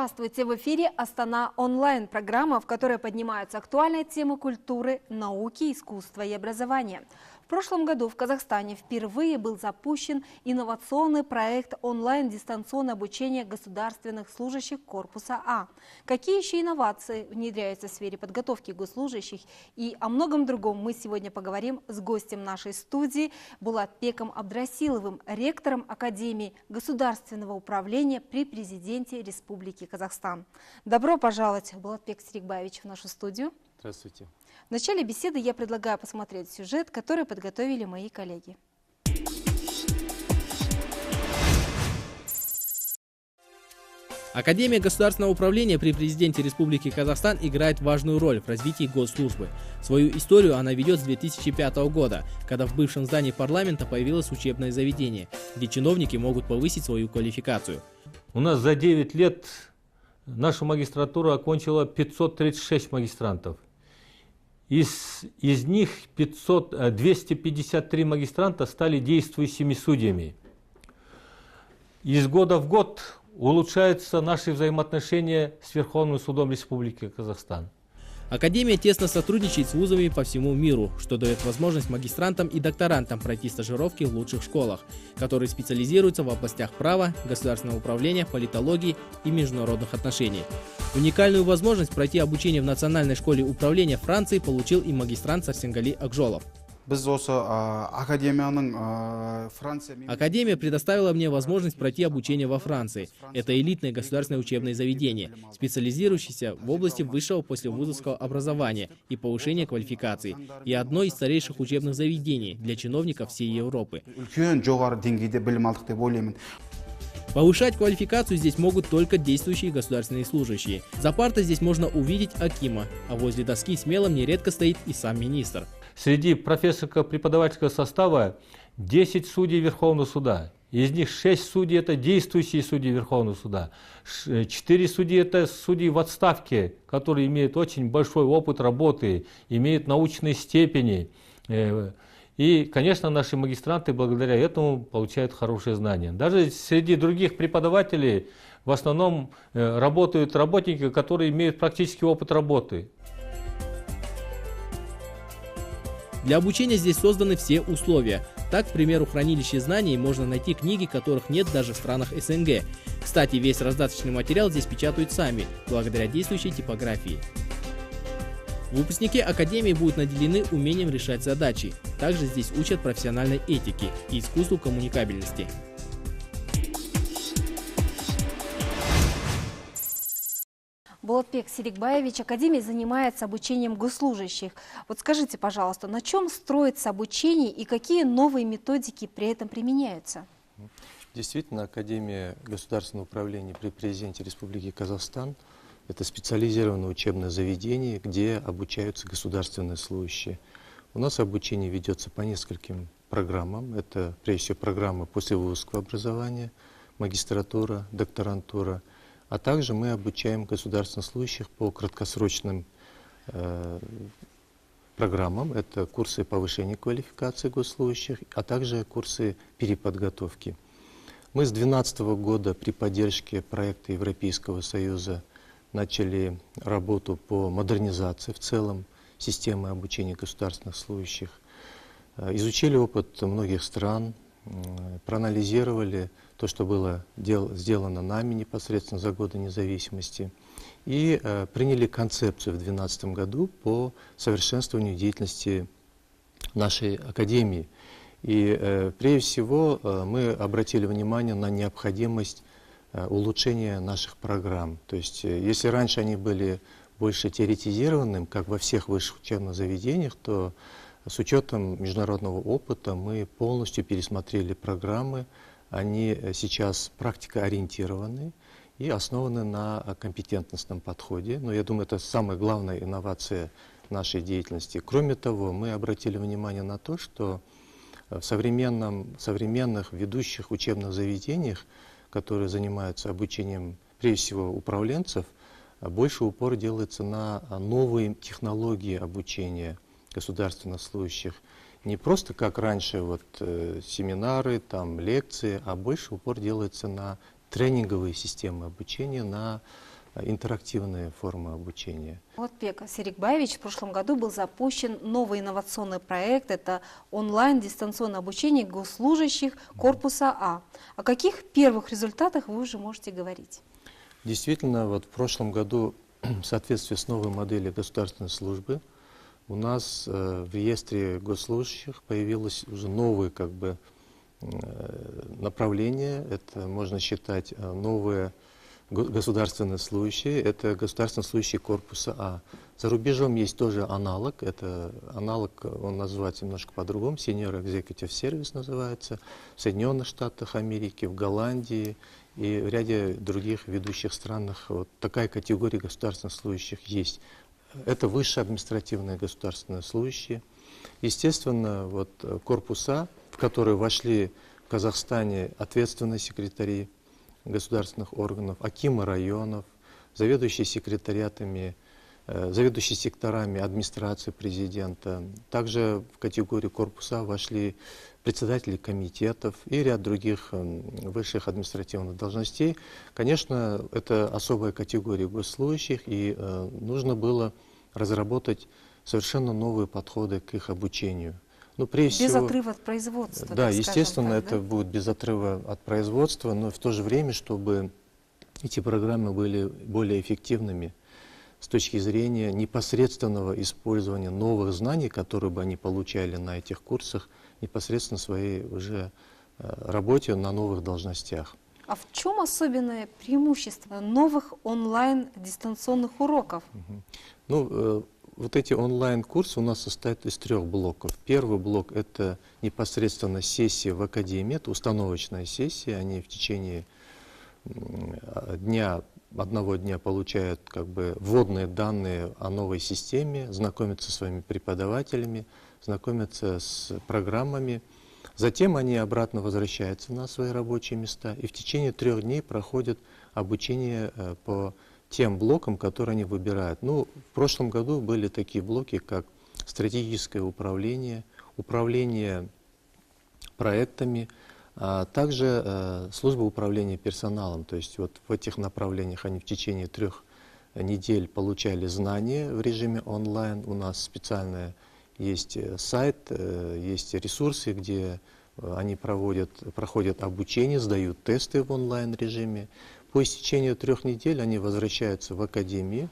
Здравствуйте! В эфире «Астана онлайн» – программа, в которой поднимаются актуальные темы культуры, науки, искусства и образования. Прошлом году в Казахстане впервые был запущен инновационный проект онлайн-дистанционное обучение государственных служащих корпуса А. Какие еще инновации внедряются в сфере подготовки госслужащих и о многом другом мы сегодня поговорим с гостем нашей студии Булатбеком Абдрасиловым, ректором Академии государственного управления при президенте Республики Казахстан. Добро пожаловать, Булатбек Сирикбаевич, в нашу студию. Здравствуйте. В начале беседы я предлагаю посмотреть сюжет, который подготовили мои коллеги. Академия государственного управления при президенте Республики Казахстан играет важную роль в развитии госслужбы. Свою историю она ведет с 2005 года, когда в бывшем здании парламента появилось учебное заведение, где чиновники могут повысить свою квалификацию. У нас за 9 лет нашу магистратуру окончило 536 магистрантов – из, из них 500, 253 э, магистранта стали действующими судьями. Из года в год улучшаются наши взаимоотношения с Верховным судом Республики Казахстан. Академия тесно сотрудничает с вузами по всему миру, что дает возможность магистрантам и докторантам пройти стажировки в лучших школах, которые специализируются в областях права, государственного управления, политологии и международных отношений. Уникальную возможность пройти обучение в Национальной школе управления Франции получил и магистрант Сарсенгали Акжолов. Академия предоставила мне возможность пройти обучение во Франции. Это элитное государственное учебное заведение, специализирующееся в области высшего послевузовского образования и повышения квалификации, и одно из старейших учебных заведений для чиновников всей Европы. Повышать квалификацию здесь могут только действующие государственные служащие. За партой здесь можно увидеть Акима, а возле доски смело нередко стоит и сам министр. Среди профессорско-преподавательского состава 10 судей Верховного суда. Из них 6 судей – это действующие судьи Верховного суда. 4 судьи – это судьи в отставке, которые имеют очень большой опыт работы, имеют научные степени. Э, и, конечно, наши магистранты благодаря этому получают хорошие знания. Даже среди других преподавателей в основном э, работают работники, которые имеют практический опыт работы. Для обучения здесь созданы все условия. Так, к примеру, хранилище знаний можно найти книги, которых нет даже в странах СНГ. Кстати, весь раздаточный материал здесь печатают сами, благодаря действующей типографии. Выпускники Академии будут наделены умением решать задачи. Также здесь учат профессиональной этике и искусству коммуникабельности. Булатбек Серикбаевич, Академия занимается обучением госслужащих. Вот скажите, пожалуйста, на чем строится обучение и какие новые методики при этом применяются? Действительно, Академия государственного управления при президенте Республики Казахстан – это специализированное учебное заведение, где обучаются государственные служащие. У нас обучение ведется по нескольким программам. Это, прежде всего, программа послевузовского образования, магистратура, докторантура. А также мы обучаем государственных служащих по краткосрочным э, программам. Это курсы повышения квалификации госслужащих, а также курсы переподготовки. Мы с 2012 года при поддержке проекта Европейского Союза начали работу по модернизации в целом системы обучения государственных служащих, э, изучили опыт многих стран, проанализировали то, что было дел, сделано нами непосредственно за годы независимости, и э, приняли концепцию в 2012 году по совершенствованию деятельности нашей академии. И э, прежде всего э, мы обратили внимание на необходимость Э, улучшения наших программ. То есть, э, если раньше они были больше теоретизированным, как во всех высших учебных заведениях, то с учетом международного опыта мы полностью пересмотрели программы. Они э, сейчас практикоориентированы и основаны на компетентностном подходе. Но я думаю, это самая главная инновация нашей деятельности. Кроме того, мы обратили внимание на то, что в современном, современных ведущих учебных заведениях которые занимаются обучением, прежде всего, управленцев, больше упор делается на новые технологии обучения государственных служащих. Не просто как раньше вот, э, семинары, там, лекции, а больше упор делается на тренинговые системы обучения на э, интерактивные формы обучения. Вот Пека Серикбаевич в прошлом году был запущен новый инновационный проект. Это онлайн-дистанционное обучение госслужащих корпуса А. О каких первых результатах вы уже можете говорить? Действительно, вот в прошлом году в соответствии с новой моделью государственной службы у нас э, в реестре госслужащих появилось уже новые как бы э, направления. Это можно считать э, новые го- государственные служащие. Это государственные служащие корпуса А. За рубежом есть тоже аналог. Это аналог, он называется немножко по-другому. Senior Executive Service называется. В Соединенных Штатах Америки, в Голландии и в ряде других ведущих странах вот такая категория государственных служащих есть. Это высшие административные государственные служащие. Естественно, вот э, корпуса, в которые вошли в Казахстане ответственные секретари государственных органов, акимы районов, заведующие секретариатами, э, заведующие секторами администрации президента. Также в категорию корпуса вошли председатели комитетов и ряд других м, высших административных должностей. Конечно, это особая категория госслужащих, и э, нужно было разработать совершенно новые подходы к их обучению. Ну, прежде Без всего- отрыва от производства. да, так естественно, так, это да? будет без отрыва от производства, но в то же время, чтобы эти программы были более эффективными с точки зрения непосредственного использования новых знаний, которые бы они получали на этих курсах, непосредственно в своей уже э, работе на новых должностях. А в чем особенное преимущество новых онлайн-дистанционных уроков? Ну, э, вот эти онлайн-курсы у нас состоят из трех блоков. Первый блок – это непосредственно сессия в академии, это установочная сессия, они в течение а, дня, одного дня получают как бы вводные данные о новой системе, знакомятся со своими преподавателями, знакомятся с программами. Затем они обратно возвращаются на свои рабочие места и в течение трех дней проходят обучение э, по тем блокам, которые они выбирают. Ну, в прошлом году были такие блоки, как стратегическое управление, управление проектами, а также э, служба управления персоналом. То есть вот в этих направлениях они в течение трех недель получали знания в режиме онлайн. У нас специальная есть э, сайт, э, есть ресурсы, где они проводят, проходят обучение, сдают тесты в онлайн режиме. По истечению трех недель они возвращаются в академию,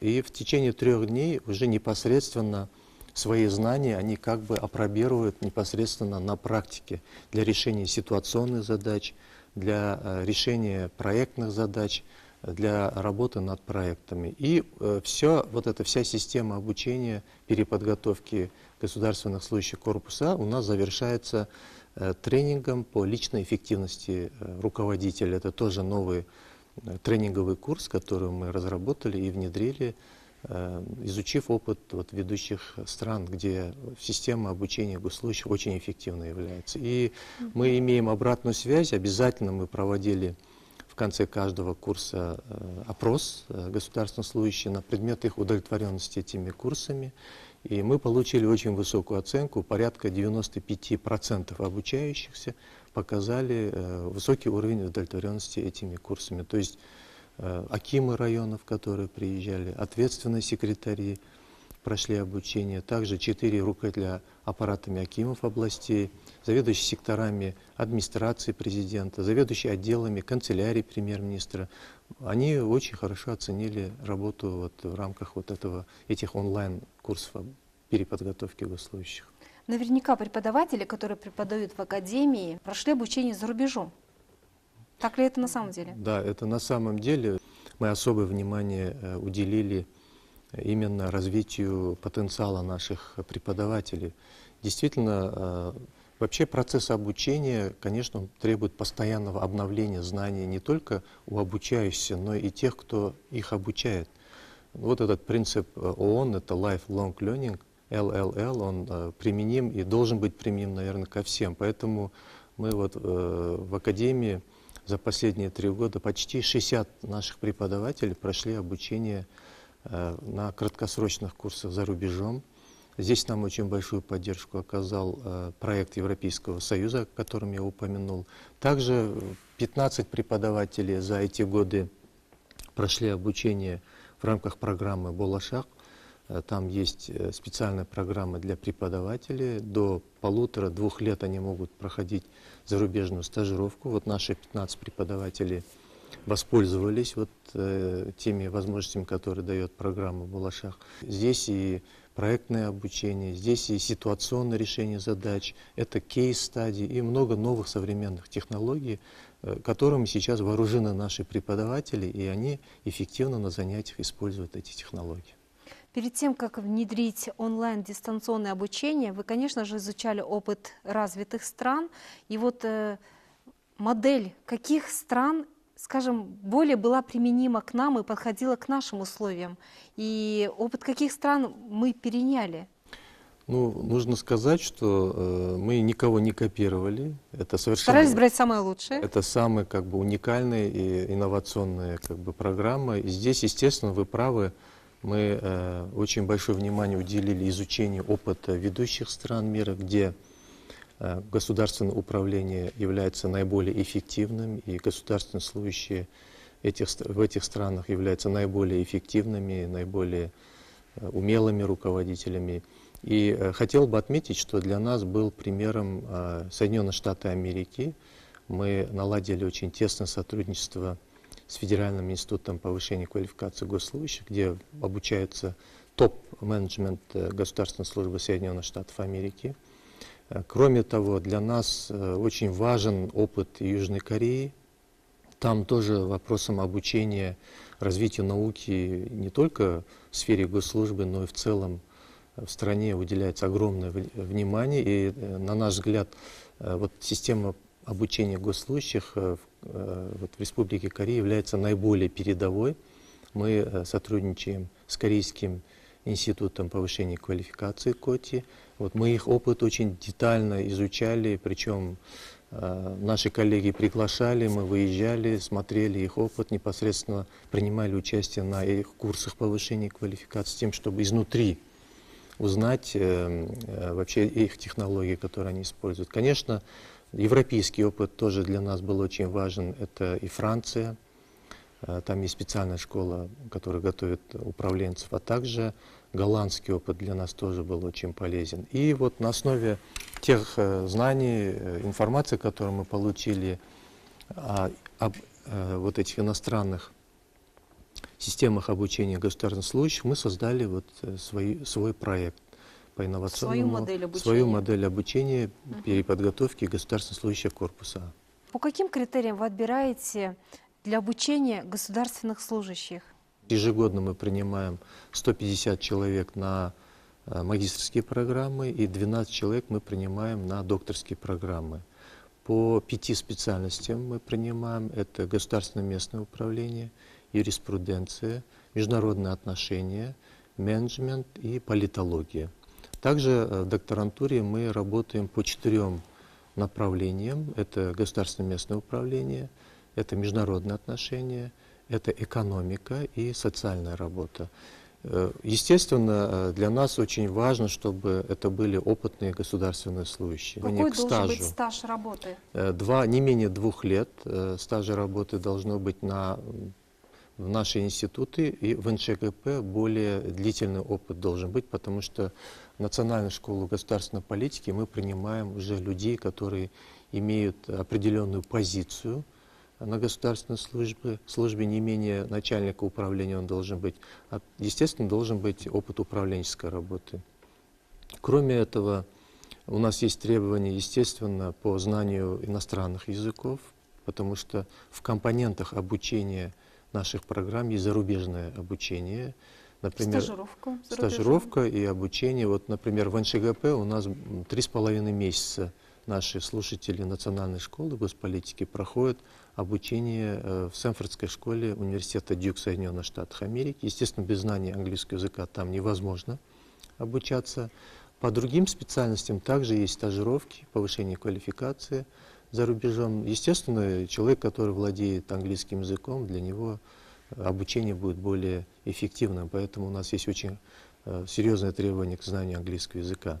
и в течение трех дней уже непосредственно свои знания они как бы опробируют непосредственно на практике для решения ситуационных задач, для э, решения проектных задач, э, для работы над проектами. И все, вот эта вся система обучения, переподготовки государственных служащих корпуса у нас завершается э, тренингом по личной эффективности э, руководителя. Это тоже новый э, тренинговый курс, который мы разработали и внедрили, э, изучив опыт вот, ведущих стран, где система обучения госслужащих очень эффективно является. И мы имеем обратную связь, обязательно мы проводили в конце каждого курса э, опрос э, государственных служащих на предмет их удовлетворенности этими курсами. И мы получили очень высокую оценку, порядка 95% обучающихся показали э, высокий уровень удовлетворенности этими курсами. То есть акимы районов, которые приезжали, ответственные секретари прошли обучение, также четыре руководителя аппаратами акимов областей, заведующие секторами администрации президента, заведующие отделами канцелярии премьер-министра. Они очень хорошо оценили работу вот в рамках вот этого, этих онлайн-курсов переподготовки госслужащих. Наверняка преподаватели, которые преподают в академии, прошли обучение за рубежом. Так ли это на самом деле? Да, это на самом деле мы особое внимание э, уделили именно развитию потенциала наших преподавателей. Действительно, э, вообще процесс обучения, конечно, он требует постоянного обновления знаний не только у обучающихся, но и тех, кто их обучает. Вот этот принцип э, ООН, это Lifelong Learning, LLL, он э, применим и должен быть применим, наверное, ко всем. Поэтому мы вот э, в Академии за последние три года почти 60 наших преподавателей прошли обучение э, на краткосрочных курсах за рубежом. Здесь нам очень большую поддержку оказал э, проект Европейского Союза, о котором я упомянул. Также 15 преподавателей за эти годы прошли обучение в рамках программы «Болашак». Э, Там есть э, специальная программа для преподавателей. До полутора-двух лет они могут проходить зарубежную стажировку. Вот наши 15 преподавателей воспользовались вот э, теми возможностями, которые дает программа «Балашах». Здесь и проектное обучение, здесь и ситуационное решение задач, это кейс-стадии и много новых современных технологий, э, которыми сейчас вооружены наши преподаватели, и они эффективно на занятиях используют эти технологии. Перед тем, как внедрить онлайн дистанционное обучение, вы, конечно же, изучали опыт развитых стран. И вот э, модель каких стран, скажем, более была применима к нам и подходила к нашим условиям? И опыт каких стран мы переняли? Ну, нужно сказать, что э, мы никого не копировали. Это совершенно... Старались брать самое лучшее. Это самые как бы уникальные и инновационные как бы программы. И здесь, естественно, вы правы. Мы э, очень большое внимание уделили изучению опыта ведущих стран мира, где э, государственное управление является наиболее эффективным, и государственные служащие этих, в этих странах являются наиболее эффективными, наиболее э, умелыми руководителями. И э, хотел бы отметить, что для нас был примером э, Соединенные Штаты Америки. Мы наладили очень тесное сотрудничество с Федеральным институтом повышения квалификации госслужащих, где обучается топ-менеджмент э, Государственной службы Соединенных Штатов Америки. Э, Кроме того, для нас э, очень важен опыт Южной Кореи. Там тоже вопросом обучения, развития науки не только в сфере госслужбы, но и в целом в стране уделяется огромное внимание. И, на наш взгляд, вот система обучения госслужащих э, в, э, вот в Республике Корея является наиболее передовой. Мы э, сотрудничаем с Корейским институтом повышения квалификации КОТИ. Вот мы их опыт очень детально изучали, причем наши коллеги приглашали, мы выезжали, смотрели их опыт, непосредственно принимали участие на их курсах повышения квалификации, тем, чтобы изнутри узнать э, э, вообще их технологии, которые они используют. Конечно, европейский опыт тоже для нас был очень важен. Это и Франция, э, там есть специальная школа, которая готовит управленцев, а также голландский опыт для нас тоже был очень полезен. И вот на основе тех э, знаний, э, информации, которую мы получили о- об вот этих иностранных системах обучения государственных служащих, мы создали вот свой, свой проект по инновационному... модель обучения. Свою модель обучения переподготовки государственных служащих корпуса. По каким критериям вы отбираете для обучения государственных служащих? Ежегодно мы принимаем 150 человек на э, магистрские программы и 12 человек мы принимаем на докторские программы. По пяти специальностям мы принимаем. Это государственное местное управление, юриспруденция, международные отношения, менеджмент и политология. Также э, в докторантуре мы работаем по четырем направлениям. Это государственное местное управление, это международные отношения, это экономика и социальная работа. Э, Естественно, э, для нас очень важно, чтобы это были опытные государственные служащие. Они Какой к должен быть стажу. стаж работы? Два, не менее двух лет стажа работы должно быть на, в наши институты, и в НШКП более длительный опыт должен быть, потому что в Национальную школу государственной политики мы принимаем уже людей, которые имеют определенную позицию на государственной службе, службе не менее начальника управления он должен быть. А, Естественно, должен быть опыт управленческой работы. Кроме этого, у нас есть требования, естественно, по знанию иностранных языков, потому что в компонентах обучения наших программ есть зарубежное обучение. Например, рубежом? стажировка и обучение. Вот, например, в НШГП у нас три с половиной месяца наши слушатели национальной школы госполитики проходят обучение э, в Сэмфордской школе университета Дюк Соединенных Штатов Америки. Естественно, без знания английского языка там невозможно обучаться. По другим специальностям также есть стажировки, повышение квалификации за рубежом. Естественно, человек, который владеет английским языком, для него э, обучение будет более эффективным. Поэтому у нас есть очень э, серьезное требование к знанию английского языка.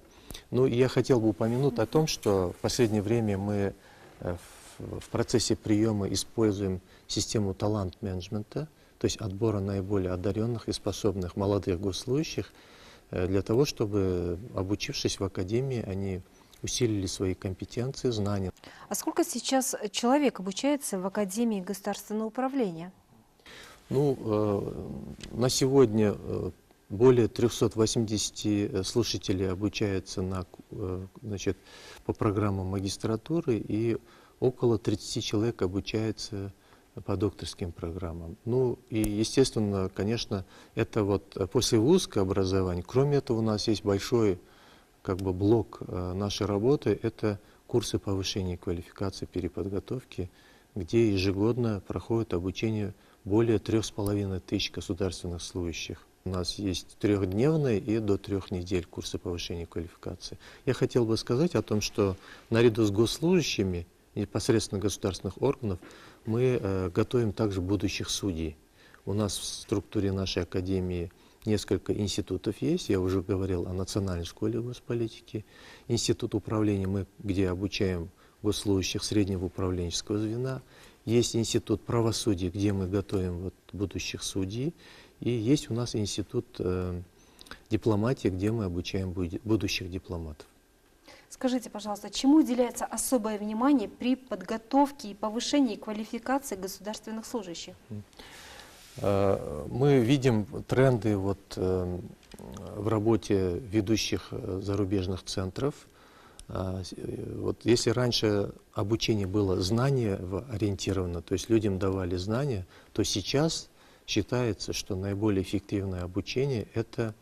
Ну, я хотел бы упомянуть о том, что в последнее время мы э, в, процессе приема используем систему талант-менеджмента, то есть отбора наиболее одаренных и способных молодых госслужащих, для того, чтобы, обучившись в академии, они усилили свои компетенции, знания. А сколько сейчас человек обучается в Академии государственного управления? Ну, э, на сегодня э, более 380 слушателей обучаются на, э, значит, по программам магистратуры и около 30 человек обучается по докторским программам. Ну и, естественно, конечно, это вот э, после вузского образования. Кроме этого, у нас есть большой как бы блок э, нашей работы, это курсы повышения квалификации, переподготовки, где ежегодно проходит обучение более трех с половиной тысяч государственных служащих. У нас есть трехдневные и до трех недель курсы повышения квалификации. Я хотел бы сказать о том, что наряду с госслужащими непосредственно государственных органов мы э, готовим также будущих судей. У нас в структуре нашей академии несколько институтов есть. Я уже говорил о Национальной школе госполитики. Институт управления, мы, где обучаем госслужащих среднего управленческого звена. Есть институт правосудия, где мы готовим вот будущих судей. И есть у нас институт э, дипломатии, где мы обучаем будущих дипломатов. Скажите, пожалуйста, чему уделяется особое внимание при подготовке и повышении квалификации государственных служащих? Э, Мы видим тренды вот э, в работе ведущих э, зарубежных центров. Вот если раньше обучение было знание ориентировано, то есть людям давали знания, то сейчас считается, что наиболее эффективное обучение – это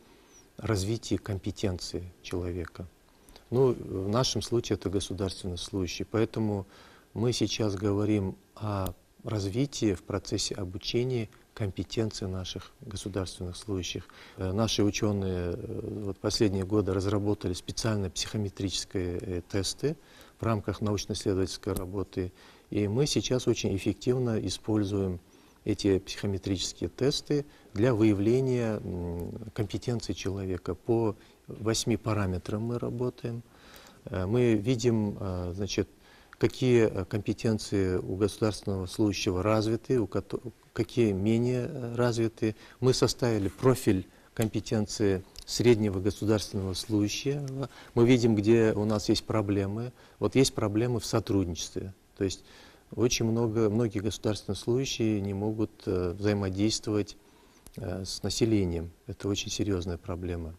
развитие компетенции человека. Ну, в нашем случае это государственный служащий. Поэтому мы сейчас говорим о развитии в процессе обучения компетенции наших государственных служащих. Э, Наши ученые э, вот последние годы разработали специальные психометрические э, тесты в рамках научно-исследовательской работы. И мы сейчас очень эффективно используем эти психометрические тесты для выявления компетенции человека. По восьми параметрам мы работаем. Мы видим, значит, какие э, компетенции у государственного служащего развиты, у кото- какие менее э, развиты. Мы составили профиль компетенции среднего государственного служащего. Мы видим, где у нас есть проблемы. Вот есть проблемы в сотрудничестве. То есть очень много, многие государственные служащие не могут э, взаимодействовать с населением. Это очень серьезная проблема.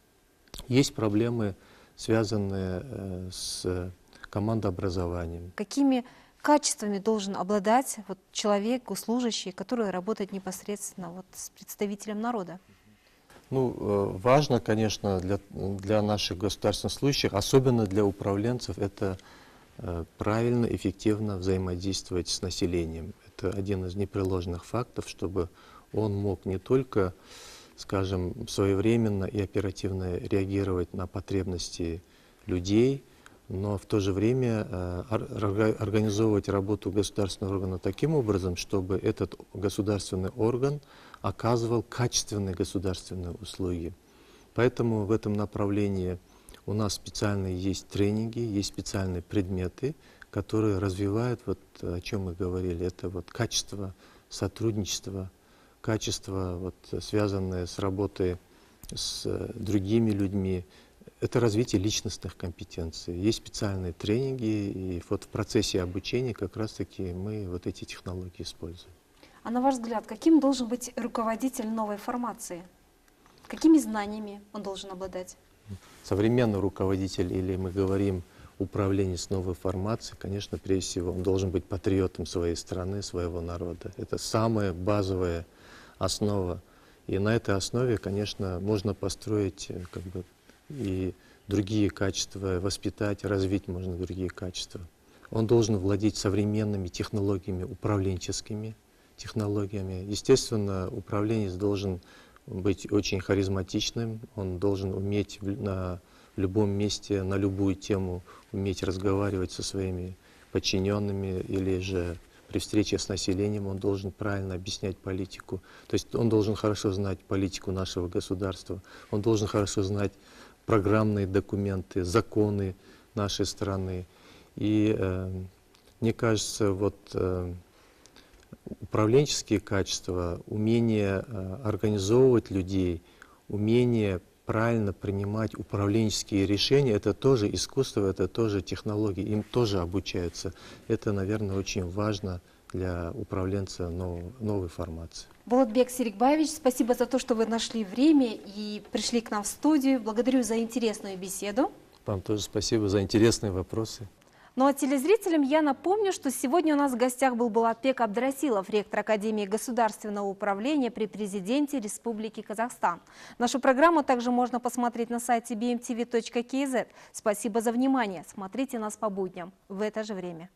Есть проблемы, связанные с командообразованием. Какими качествами должен обладать вот человек, госслужащий, который работает непосредственно вот с представителем народа? Ну, э, важно, конечно, для, для наших государственных служащих, особенно для управленцев, это э, правильно, эффективно взаимодействовать с населением. Это один из непреложных фактов, чтобы он мог не только, скажем, своевременно и оперативно реагировать на потребности людей, но в то же время э, ор- орга- организовывать работу государственного органа таким образом, чтобы этот государственный орган оказывал качественные государственные услуги. Поэтому в этом направлении у нас специальные есть тренинги, есть специальные предметы, которые развивают, вот о чем мы говорили, это вот качество сотрудничества, качество, вот, связанное с работой с э, другими людьми, это развитие личностных компетенций. Есть специальные тренинги, и вот в процессе обучения как раз-таки мы вот эти технологии используем. А на ваш взгляд, каким должен быть руководитель новой формации? Какими знаниями он должен обладать? Современный руководитель, или мы говорим управленец новой формации, конечно, прежде всего, он должен быть патриотом своей страны, своего народа. Это самая базовая основа. И на этой основе, конечно, можно построить э, как бы, и другие качества, воспитать, развить можно другие качества. Он должен владеть современными технологиями, управленческими технологиями. Естественно, управленец должен быть очень харизматичным, он должен уметь на любом месте, на любую тему, уметь разговаривать со своими подчиненными или же при встрече с населением он должен правильно объяснять политику. То есть он должен хорошо знать политику нашего государства, он должен хорошо знать программные документы, законы нашей страны. И э, мне кажется, вот э, управленческие качества, умение э, организовывать людей, умение правильно принимать управленческие решения, это тоже искусство, это тоже технологии, им тоже обучаются. Это, наверное, очень важно для управленца нового, новой формации. Болотбек Серикбаевич, спасибо за то, что вы нашли время и пришли к нам в студию. Благодарю за интересную беседу. Вам тоже спасибо за интересные вопросы. Ну а телезрителям я напомню, что сегодня у нас в гостях был Булатбек Абдрасилов, ректор Академии государственного управления при президенте Республики Казахстан. Нашу программу также можно посмотреть на сайте bmtv.kz. Спасибо за внимание. Смотрите нас по будням в это же время.